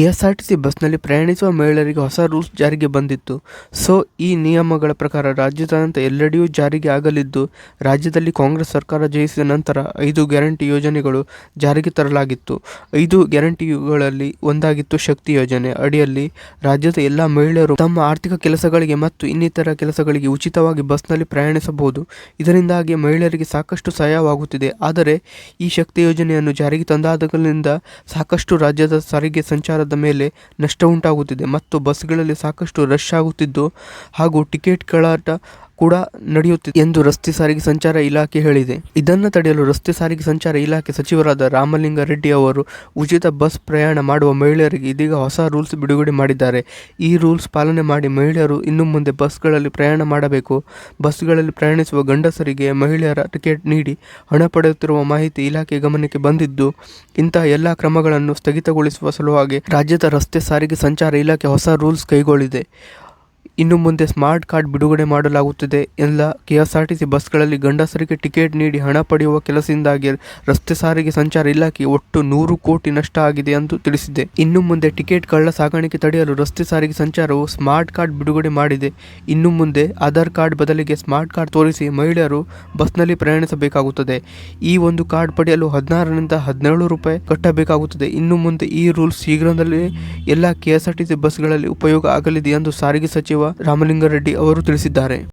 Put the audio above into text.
KSRTC ಬಸ್ನಲ್ಲಿ ಪ್ರಯಾಣಿಸುವ ಮಹಿಳೆಯರಿಗೆ ಹೊಸ ರೂಲ್ಸ್ ಜಾರಿಗೆ ಬಂದಿತ್ತು. ಸೊ, ಈ ನಿಯಮಗಳ ಪ್ರಕಾರ ರಾಜ್ಯಾದ್ಯಂತ ಎಲ್ಲೆಡೆಯೂ ಜಾರಿಗೆ ಆಗಲಿದ್ದು, ರಾಜ್ಯದಲ್ಲಿ ಕಾಂಗ್ರೆಸ್ ಸರ್ಕಾರ ಜಯಿಸಿದ ನಂತರ ಐದು ಗ್ಯಾರಂಟಿ ಯೋಜನೆಗಳು ಜಾರಿಗೆ ತರಲಾಗಿತ್ತು. ಐದು ಗ್ಯಾರಂಟಿಗಳಲ್ಲಿ ಒಂದಾಗಿತ್ತು ಶಕ್ತಿ ಯೋಜನೆ. ಅಡಿಯಲ್ಲಿ ರಾಜ್ಯದ ಎಲ್ಲ ಮಹಿಳೆಯರು ತಮ್ಮ ಆರ್ಥಿಕ ಕೆಲಸಗಳಿಗೆ ಮತ್ತು ಇನ್ನಿತರ ಕೆಲಸಗಳಿಗೆ ಉಚಿತವಾಗಿ ಬಸ್ನಲ್ಲಿ ಪ್ರಯಾಣಿಸಬಹುದು. ಇದರಿಂದಾಗಿ ಮಹಿಳೆಯರಿಗೆ ಸಾಕಷ್ಟು ಸಹಾಯವಾಗುತ್ತಿದೆ. ಆದರೆ, ಈ ಶಕ್ತಿ ಯೋಜನೆಯನ್ನು ಜಾರಿಗೆ ತಂದಾದಾಗಲಿಂದ ಸಾಕಷ್ಟು ರಾಜ್ಯದ ಸಾರಿಗೆ ಸಂಚಾರದ ಮೇಲೆ ನಷ್ಟ ಉಂಟಾಗುತ್ತಿದೆ. ಮತ್ತು ಬಸ್ಗಳಲ್ಲಿ ಸಾಕಷ್ಟು ರಶ್ ಆಗುತ್ತಿದ್ದು ಹಾಗೂ ಕಳ್ಳಾಟ ಕೂಡ ನಡೆಯುತ್ತಿದೆ ಎಂದು ರಸ್ತೆ ಸಾರಿಗೆ ಸಂಚಾರ ಇಲಾಖೆ ಹೇಳಿದೆ. ಇದನ್ನು ತಡೆಯಲು ರಸ್ತೆ ಸಾರಿಗೆ ಸಂಚಾರ ಇಲಾಖೆ ಸಚಿವರಾದ ರಾಮಲಿಂಗ ರೆಡ್ಡಿ ಅವರು ಉಚಿತ ಬಸ್ ಪ್ರಯಾಣ ಮಾಡುವ ಮಹಿಳೆಯರಿಗೆ ಇದೀಗ ಹೊಸ ರೂಲ್ಸ್ ಬಿಡುಗಡೆ ಮಾಡಿದ್ದಾರೆ. ಈ ರೂಲ್ಸ್ ಪಾಲನೆ ಮಾಡಿ ಮಹಿಳೆಯರು ಇನ್ನು ಮುಂದೆ ಬಸ್ಗಳಲ್ಲಿ ಪ್ರಯಾಣ ಮಾಡಬೇಕು. ಬಸ್ಗಳಲ್ಲಿ ಪ್ರಯಾಣಿಸುವ ಗಂಡಸರಿಗೆ ಮಹಿಳೆಯರ ಟಿಕೆಟ್ ನೀಡಿ ಹಣ ಪಡೆಯುತ್ತಿರುವ ಮಾಹಿತಿ ಇಲಾಖೆ ಗಮನಕ್ಕೆ ಬಂದಿದ್ದು, ಇಂತಹ ಎಲ್ಲ ಕ್ರಮಗಳನ್ನು ಸ್ಥಗಿತಗೊಳಿಸುವ ಸಲುವಾಗಿ ರಾಜ್ಯದ ರಸ್ತೆ ಸಾರಿಗೆ ಸಂಚಾರ ಇಲಾಖೆ ಹೊಸ ರೂಲ್ಸ್ ಕೈಗೊಳ್ಳಿದೆ. ಇನ್ನು ಮುಂದೆ ಸ್ಮಾರ್ಟ್ ಕಾರ್ಡ್ ಬಿಡುಗಡೆ ಮಾಡಲಾಗುತ್ತಿದೆ ಎಲ್ಲ ಕೆಎಸ್ಆರ್ಟಿಸಿ ಬಸ್ಗಳಲ್ಲಿ ಗಂಡಸರಿಗೆ ಟಿಕೆಟ್ ನೀಡಿ ಹಣ ಪಡೆಯುವ ಕೆಲಸದಿಂದಾಗಿ ರಸ್ತೆ ಸಾರಿಗೆ ಸಂಚಾರ ಇಲಾಖೆ ಒಟ್ಟು ನೂರು ಕೋಟಿ ನಷ್ಟ ಆಗಿದೆ ಎಂದು ತಿಳಿಸಿದೆ. ಇನ್ನು ಮುಂದೆ ಟಿಕೆಟ್ ಕಳ್ಳ ಸಾಗಾಣಿಕೆ ತಡೆಯಲು ರಸ್ತೆ ಸಾರಿಗೆ ಸಂಚಾರವು ಸ್ಮಾರ್ಟ್ ಕಾರ್ಡ್ ಬಿಡುಗಡೆ ಮಾಡಿದೆ. ಇನ್ನು ಮುಂದೆ ಆಧಾರ್ ಕಾರ್ಡ್ ಬದಲಿಗೆ ಸ್ಮಾರ್ಟ್ ಕಾರ್ಡ್ ತೋರಿಸಿ ಮಹಿಳೆಯರು ಬಸ್ನಲ್ಲಿ ಪ್ರಯಾಣಿಸಬೇಕಾಗುತ್ತದೆ. ಈ ಒಂದು ಕಾರ್ಡ್ ಪಡೆಯಲು ಹದಿನಾರರಿಂದ ಹದಿನೇಳು ರೂಪಾಯಿ ಕಟ್ಟಬೇಕಾಗುತ್ತದೆ. ಇನ್ನು ಮುಂದೆ ಈ ರೂಲ್ಸ್ ಶೀಘ್ರದಲ್ಲೇ ಎಲ್ಲ ಕೆಎಸ್ಆರ್ಟಿಸಿ ಬಸ್ಗಳಲ್ಲಿ ಉಪಯೋಗ ಆಗಲಿದೆ ಎಂದು ಸಾರಿಗೆ ಸಚಿವ ರಾಮಲಿಂಗಾರೆಡ್ಡಿ ಅವರು ತಿಳಿಸಿದ್ದಾರೆ.